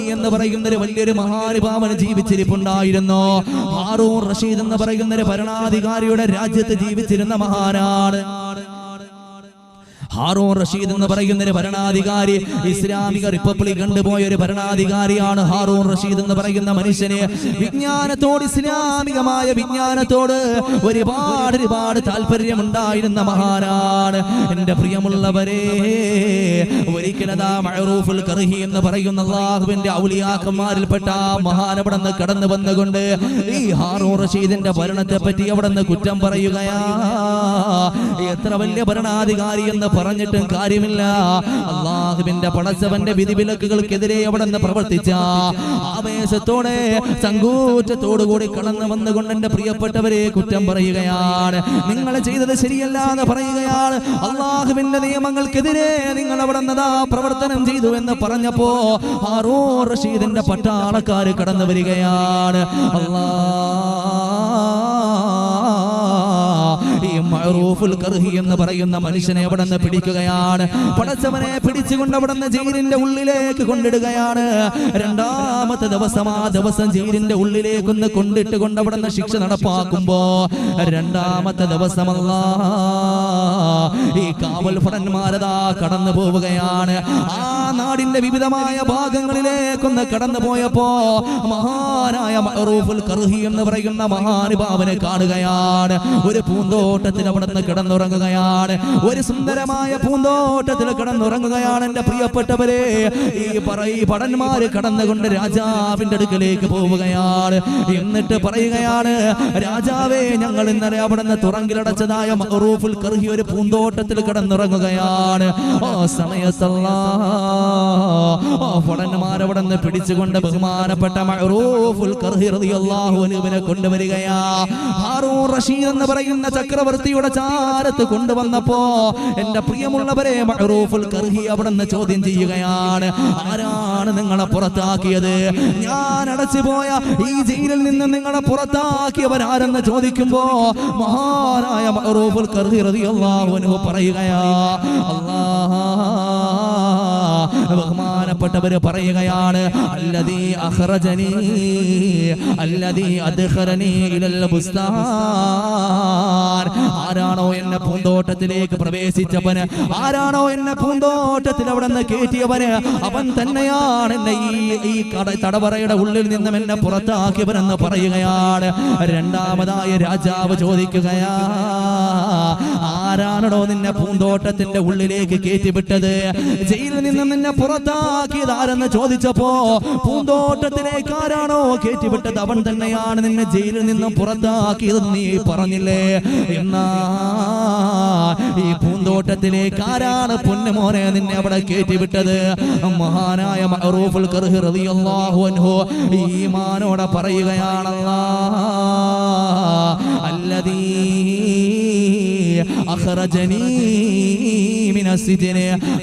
എന്ന് പറയുന്ന വലിയൊരു മഹാനുഭാവൻ ജീവിച്ചിരിപ്പുണ്ടായിരുന്നു. ഹാറൂർ റഷീദ് എന്ന് പറയുന്ന ഭരണാധികാരിയുടെ രാജ്യത്ത് ജീവിച്ചിരുന്ന മഹാനാണ്. ഹാറൂൺ റഷീദ് എന്ന് പറയുന്ന ഒരു ഭരണാധികാരി ഇസ്ലാമിക റിപ്പബ്ലിക് കണ്ടുപോയ ഒരു ഭരണാധികാരിയാണ് ഹാറൂൺ റഷീദ് എന്ന് പറയുന്ന മനുഷ്യനെ. വിജ്ഞാനത്തോട് ഇസ്ലാമികമായ വിജ്ഞാനത്തോട് ഒരുപാട് ഒരുപാട് താല്പര്യമുണ്ടായിരുന്ന മഹാനാണ്. എന്റെ പ്രിയമുള്ളവരെ ഒരിക്കലതാ മഴറൂഫുൽ കർഹി എന്ന് പറയുന്ന അള്ളാഹുവിന്റെ ഔലിയാക്കന്മാരിൽപ്പെട്ട ആ അവിടെ നിന്ന് കടന്നു വന്നുകൊണ്ട് ഈ ഹാറൂൺ റഷീദിന്റെ ഭരണത്തെ പറ്റി അവിടെ നിന്ന് കുറ്റം പറയുകയാ? എത്ര വലിയ ഭരണാധികാരി എന്ന് പറഞ്ഞിട്ടും കാര്യമില്ല. അള്ളാഹുവിന്റെ പടച്ചവന്റെ വിധിവിലക്കുകൾക്കെതിരെ അവിടെ നിന്ന് പ്രവർത്തിച്ച ആവേശത്തോടെ സങ്കൂറ്റത്തോടു കൂടി കടന്നു വന്നുകൊണ്ട് എന്റെ പ്രിയപ്പെട്ടവരെ കുറ്റം പറയുകയാണ്. നിങ്ങൾ ചെയ്തത് ശരിയല്ല എന്ന് പറയുകയാണ്. അള്ളാഹുവിന്റെ നിയമങ്ങൾക്കെതിരെ നിങ്ങൾ അവിടെ നിന്നതാ പ്രവർത്തനം ചെയ്തു എന്ന് പറഞ്ഞപ്പോ ഹാറൂ റഷീദിന്റെ പട്ടാളക്കാർ കടന്നു വരികയാണ്. ഈ മഅറൂഫുൽ എന്ന് പറയുന്ന മനുഷ്യനെ അവിടെ നിന്ന് പിടിക്കുകയാണ്. പടച്ചവനെ പിടിച്ചുകൊണ്ട് അവിടെ നിന്ന് ജയിലിന്റെ ഉള്ളിലേക്ക് കൊണ്ടിടുകയാണ്. രണ്ടാമത്തെ ദിവസം ആ ദിവസം ജയിലിന്റെ ഉള്ളിലേക്ക് ഒന്ന് കൊണ്ടിട്ട് കൊണ്ട് അവിടെ നിന്ന് ശിക്ഷ നടപ്പാക്കുമ്പോ രണ്ടാമത്തെ ദിവസമല്ല ഈ കാവൽ ഭടന്മാരതാ കടന്നു പോവുകയാണ്. ആ നാടിന്റെ വിവിധമായ ഭാഗങ്ങളിലേക്കൊന്ന് കടന്നു പോയപ്പോ മഹാനായ മഅറൂഫുൽ കർഹി എന്ന് പറയുന്ന മഹാനുഭാവനെ കാണുകയാണ്. ഒരു പൂന്തോട്ടത്തിൽ അവിടെ നിന്ന് കിടന്നുറങ്ങുകയാണ്. ഒരു സുന്ദരമായ പൂന്തോട്ടത്തിൽ കിടന്നുറങ്ങുകയാണ് എന്റെ പ്രിയപ്പെട്ടവരെ. ഈ പറ ഈ ഭടന്മാര് കടന്നുകൊണ്ട് രാജാവിന്റെ അടുക്കലേക്ക് പോവുകയാണ്. എന്നിട്ട് പറയുകയാണ് രാജാവേ ഞങ്ങൾ ഇന്നലെ അവിടെ നിന്ന് തുറങ്കിലടച്ചതായ മഹറൂഫുൽ കർഹി ഒരു പൂന്തോട്ടത്തിൽ കിടന്നുറങ്ങുകയാണ്. ഓ സമയത്തല്ല. അവിടെ നിന്ന് പിടിച്ചുകൊണ്ട് ബഹുമാനപ്പെട്ട മഹറൂഫുൽ കർഹി റളിയല്ലാഹു കൊണ്ടുവരികയാ. ഹാറൂർ റഷീദ് എന്ന് പറയുന്ന ചക്രവർത്തിയുടെ ചാരത്ത് കൊണ്ടുവന്നപ്പോ എന്റെ പ്രിയമുള്ളവരെ മഅറൂഫുൽ കർഹി അവിടെ നിന്ന് ചോദ്യം ചെയ്യുകയാണ് ആരാണ് നിങ്ങളെ പുറത്താക്കിയത്? ഞാൻ അടച്ചുപോയ ഈ ജയിലിൽ നിന്ന് നിങ്ങളെ പുറത്താക്കിയവരാരെന്ന് ചോദിക്കുമ്പോ മഹാനായ മഹറൂഫുൽ കർഹി പറയുകയാ അല്ലാഹ് ബഹുമാനപ്പെട്ടവര് പറയുകയാണ് ആരാണോ എന്നെ പൂന്തോട്ടത്തിലേക്ക് പ്രവേശിച്ചവന് ആരാണോ എന്നെ പൂന്തോട്ടത്തിൽ അവിടെ നിന്ന് കയറ്റിയവന് അവൻ തന്നെയാണ് എന്നെ ഈ ഈ തടവറയുടെ ഉള്ളിൽ നിന്നും എന്നെ പുറത്താക്കിയവനെന്ന് പറയുകയാണ്. രണ്ടാമതായി രാജാവ് ചോദിക്കുകയാ ആരാണോ നിന്നെ പൂന്തോട്ടത്തിന്റെ ഉള്ളിലേക്ക് കയറ്റിവിട്ടത്? ജയിലിൽ നിന്ന് നിന്നെ പുറത്താക്കിയത് ആരെന്ന് ചോദിച്ചപ്പോ പൂന്തോട്ടത്തിലേക്ക് ആരാണോ കയറ്റിവിട്ടത് അവൻ തന്നെയാണ് നിന്നെ ജയിലിൽ നിന്നും പുറത്താക്കിയത് നീ പറഞ്ഞില്ലേ? എന്നാ ഈ പൂന്തോട്ടത്തിലേക്ക് ആരാണ് പൊന്നുമോനെ നിന്നെ അവിടെ കയറ്റിവിട്ടത്? മഹാനായ അൻഹു ഈമാനോടെ പറയുകയാണല്ലാ അല്ലതീ അഹ്റജനീ മിന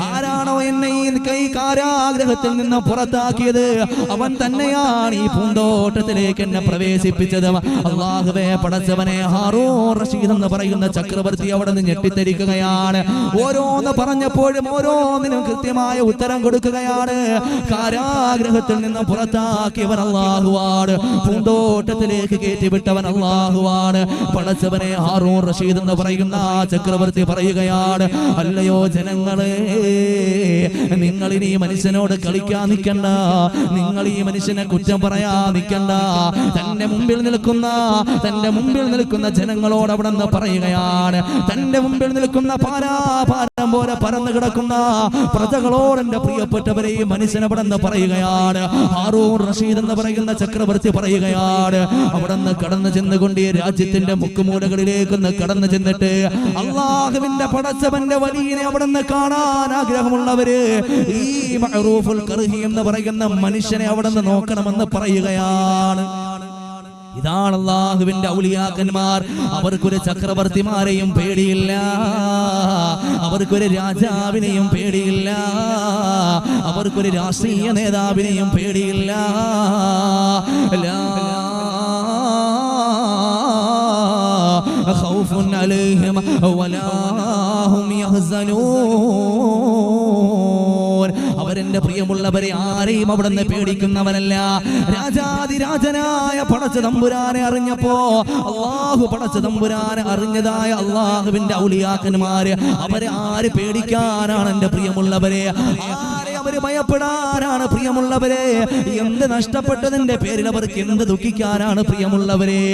ആരാ എന്നെ ഈ കൈ കാരാഗ്രഹത്തിൽ നിന്ന് പുറത്താക്കിയത് അവൻ തന്നെയാണ് ഈ പൂന്തോട്ടത്തിലേക്ക് എന്നെ പ്രവേശിപ്പിച്ചത്. അള്ളാഹുവേ പടച്ചവനെ ഹാറോ റഷീദ് എന്ന് പറയുന്ന ചക്രവർത്തി അവിടെ നിന്ന് ഞെട്ടിത്തരിക്കുകയാണ്. ഓരോന്ന് പറഞ്ഞപ്പോഴും ഓരോന്നിനും കൃത്യമായ ഉത്തരം കൊടുക്കുകയാണ്. കാരാഗ്രഹത്തിൽ നിന്ന് പുറത്താക്കിയവൻ അള്ളാഹുവാണ്. പൂന്തോട്ടത്തിലേക്ക് കയറ്റിവിട്ടവൻ അള്ളാഹുവാണ്. പടച്ചവനെ ഹാറൂൺ റഷീദ് എന്ന് പറയുന്ന ചക്രവർത്തി പറയുകയാണ് അല്ലയോ ജനങ്ങളെ നിങ്ങൾ ഇനി മനുഷ്യനോട് കളിക്കാൻ നിൽക്കണ്ട നിങ്ങൾ ഈ മനുഷ്യനെ കുറ്റം പറയാ നിൽക്കണ്ട തന്റെ മുമ്പിൽ നിൽക്കുന്ന തന്റെ മുമ്പിൽ നിൽക്കുന്ന ജനങ്ങളോട് അവിടെ നിന്ന് പറയുകയാണ്. തന്റെ മുമ്പിൽ നിൽക്കുന്ന പാരാപാരം പോലെ പരന്നു കിടക്കുന്ന പ്രജകളോട് എന്റെ പ്രിയപ്പെട്ടവരെ ഈ മനുഷ്യൻ അവിടെ നിന്ന് പറയുകയാണ്. ഹാറൂൺ റഷീദ് എന്ന് പറയുന്ന ചക്രവർത്തി പറയുകയാണ്. അവിടെ നിന്ന് കടന്നു ചെന്നുകൊണ്ട് ഈ രാജ്യത്തിന്റെ മുക്കുമൂലകളിലേക്ക് കടന്നു ചെന്നിട്ട് അള്ളാഹുവിന്റെ പടച്ചവന്റെ വലിയനെ അവിടെ നിന്ന് കാണാൻ ആഗ്രഹമുള്ളവര് ഈ മഅറൂഫുൽ കർഹി എന്ന് പറയുന്ന മനുഷ്യനെ അവിടെ നിന്ന് നോക്കണമെന്ന് പറയുകയാണ്. ഇതാണ് അള്ളാഹുവിന്റെ ഔലിയാക്കന്മാർ. അവർക്കൊരു ചക്രവർത്തിമാരെയും പേടിയില്ല. അവർക്കൊരു രാജാവിനെയും പേടിയില്ല. അവർക്കൊരു രാഷ്ട്രീയ നേതാവിനെയും പേടിയില്ല. خوف عليهم ولا هم يحزنون അവർ അവരെന്റെ പ്രിയമുള്ളവരെ ആരെയും അവിടെ നിന്ന് പേടിക്കുന്നവനല്ല രാജാതിരാജനായ പടച്ച തമ്പുരാനെ അറിഞ്ഞപ്പോ അള്ളാഹു പടച്ച തമ്പുരാനെ അറിഞ്ഞതായ അള്ളാഹുവിന്റെ ഔലിയാക്കന്മാര് അവരെ ആര് പേടിക്കാനാണ് എന്റെ പ്രിയമുള്ളവരെ ആരെ അവര് ഭയപ്പെടാനാണ് പ്രിയമുള്ളവരെ എന്ത് നഷ്ടപ്പെട്ടതിന്റെ പേരിൽ അവർക്ക് എന്ത് ദുഃഖിക്കാനാണ് പ്രിയമുള്ളവരെ